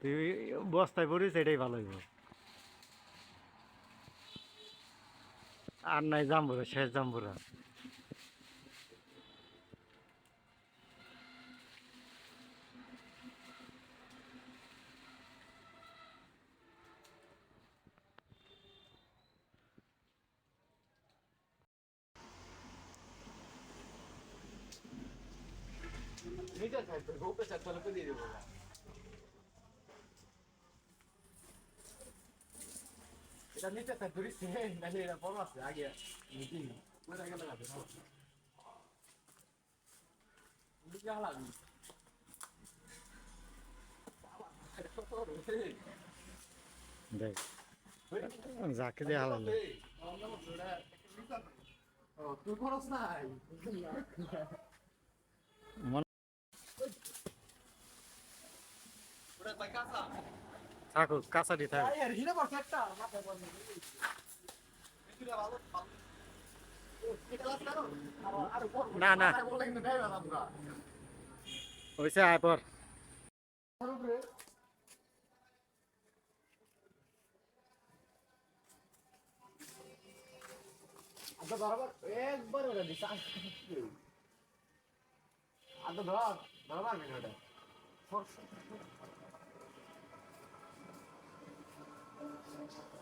তুই বস্তায় পড়িস এটাই ভালো হইব। আর নাই জাম্বুরা শেষ জাম্বুরা। নিজে থাকবে গোপে চার চালকে দিয়ে দেবো এটা নিচে থাকবে নাহলে এটা বড় আছে আগে নিচে যাকে দিয়ে হালালে তুই খরচ নাই এটা ভালো ভালো না, না। হয়েছে আয় পর আচ্ছা একবার ওটা দিস আচ্ছা ধর বরাবর মেনে Muchas gracias.